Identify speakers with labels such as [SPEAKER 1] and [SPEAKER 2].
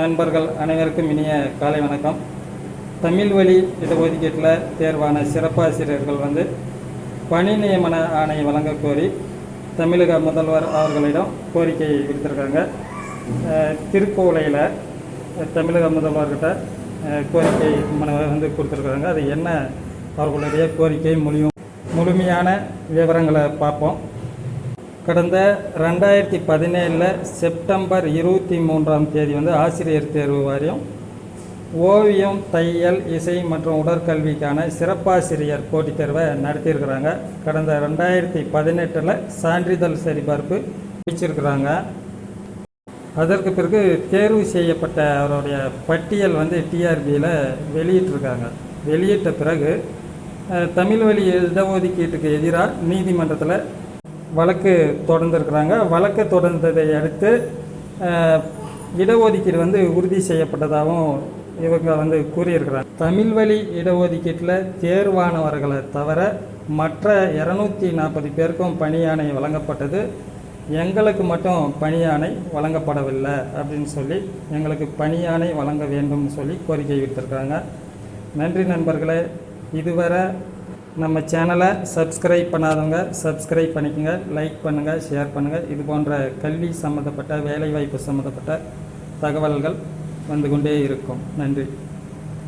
[SPEAKER 1] நண்பர்கள் அனைவருக்கும் இனிய காலை வணக்கம். தமிழ் வழி இடஒதுக்கீட்டில் தேர்வான சிறப்பாசிரியர்கள் வந்து பணி நியமன ஆணை வழங்க கோரி தமிழக முதல்வர் அவர்களிடம் கோரிக்கை விடுத்திருக்காங்க. திருக்கோலையில் தமிழக முதல்வர்கிட்ட கோரிக்கை மனு வந்து கொடுத்துருக்காங்க. அது என்ன அவர்களுடைய கோரிக்கை முழுமையும் முழுமையான விவரங்களை பார்ப்போம். கடந்த ரெண்டாயிரத்தி பதினேழில் செப்டம்பர் இருபத்தி மூன்றாம் தேதி வந்து ஆசிரியர் தேர்வு வாரியம் ஓவியம் தையல் இசை மற்றும் உடற்கல்விக்கான சிறப்பாசிரியர் போட்டித் தேர்வை நடத்தியிருக்கிறாங்க. கடந்த ரெண்டாயிரத்தி பதினெட்டில் சான்றிதழ் சரிபார்ப்பு முடிச்சிருக்கிறாங்க. அதற்கு பிறகு தேர்வு செய்யப்பட்ட அவருடைய பட்டியல் வந்து டிஆர்பியில் வெளியிட்டிருக்காங்க. வெளியிட்ட பிறகு தமிழ் வழி இடஒதுக்கீட்டுக்கு எதிராக நீதிமன்றத்தில் வழக்கு தொடர்ந்துருக்கிறாங்க. வழக்கு தொடர்ந்ததை அடுத்து இடஒதுக்கீடு வந்து உறுதி செய்யப்பட்டதாகவும் இவங்க வந்து கூறியிருக்கிறாங்க. தமிழ் வழி இடஒதுக்கீட்டில் தேர்வானவர்களை தவிர மற்ற இரநூத்தி நாற்பது பேருக்கும் பணியானை வழங்கப்பட்டது. எங்களுக்கு மட்டும் பணியானை வழங்கப்படவில்லை அப்படின்னு சொல்லி எங்களுக்கு பணியானை வழங்க வேண்டும்னு சொல்லி கோரிக்கை விடுத்திருக்காங்க நன்றி நண்பர்களே இதுவரை நம்ம சேனலை சப்ஸ்கிரைப் பண்ணாதவங்க சப்ஸ்கிரைப் பண்ணிக்கோங்க லைக் பண்ணுங்கள் ஷேர் பண்ணுங்கள் இது போன்ற கல்வி சம்மந்தப்பட்ட வேலைவாய்ப்பு சம்மந்தப்பட்ட தகவல்கள் வந்து கொண்டே இருக்கும். நன்றி.